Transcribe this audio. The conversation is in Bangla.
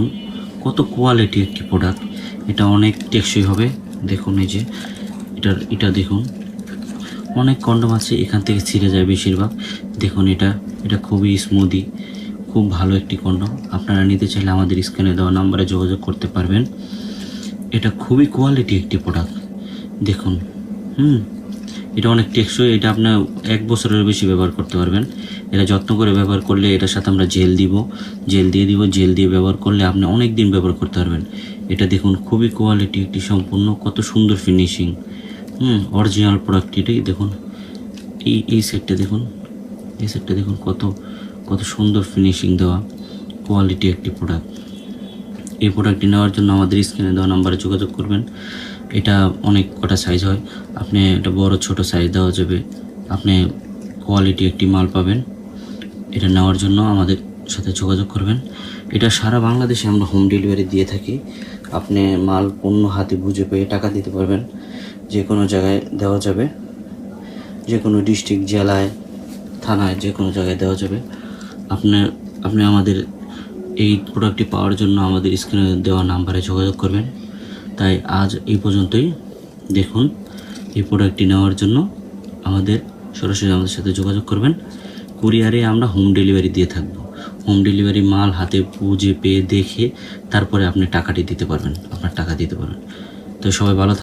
দেখুন, কত কোয়ালিটি একটি প্রোডাক্ট এটা অনেক টেকসই হবে। দেখুন এই যে, এটার, এটা দেখুন। অনেক কন্ডম আছে, এখান থেকে ছিঁড়ে যায় বেশিরভাগ। দেখুন এটা এটা খুবই স্মুদি খুব ভালো একটি কন্ডম আপনারা নিতে চাইলে আমাদের স্ক্রিনে দেওয়া নাম্বারে যোগাযোগ করতে পারবেন। এটা খুবই কোয়ালিটি একটি প্রোডাক্ট দেখুন, হুম। এটা অনেক টেকসই, এটা আপনার এক বছরের বেশি ব্যবহার করতে পারবেন। এটা যত্ন করে ব্যবহার করলে এটার সাথে আমরা জেল দিব, জেল দিয়ে দিব, জেল দিয়ে ব্যবহার করলে আপনি অনেক দিন ব্যবহার করতে পারবেন। এটা দেখুন, খুবই কোয়ালিটি একটি সম্পূর্ণ, কত সুন্দর ফিনিশিং হুম অরিজিনাল প্রোডাক্ট এটাই দেখুন। এই এই সেটটা দেখুন, এই সেটটা দেখুন, কত কত সুন্দর ফিনিশিং দেওয়া। কোয়ালিটি একটি প্রোডাক্ট এই প্রোডাক্টটি নেওয়ার জন্য আমাদের স্ক্রিনে দেওয়া নাম্বারে যোগাযোগ করবেন। এটা অনেক কটা সাইজ হয়। আপনি এটা বড়, ছোট সাইজ দেওয়া যাবে। আপনি কোয়ালিটি একটি মাল পাবেন। এটা নেওয়ার জন্য আমাদের সাথে যোগাযোগ করবেন। এটা সারা বাংলাদেশে আমরা হোম ডেলিভারি দিয়ে থাকি। আপনি মাল পণ্য হাতে বুঝে পেয়ে টাকা দিতে পারবেন। যে কোনো জায়গায় দেওয়া যাবে। যে কোনো ডিস্ট্রিক্ট জেলায়, থানায় যে কোনো জায়গায় দেওয়া যাবে। আপনার আপনি আমাদের এই প্রোডাক্টটি পাওয়ার জন্য আমাদের স্ক্রিনে দেওয়া নাম্বারে যোগাযোগ করবেন। তাই আজ এই পর্যন্তই। দেখুন, এই প্রোডাক্টটি নেওয়ার জন্য আমাদের সরাসরি আমাদের সাথে যোগাযোগ করবেন। কুরিয়ারে আমরা হোম ডেলিভারি দিয়ে থাকব। হোম ডেলিভারি মাল হাতে বুঝে পেয়ে দেখে তারপরে আপনি টাকাটি দিতে পারবেন, আপনার টাকা দিতে পারবেন। তো সবাই ভালো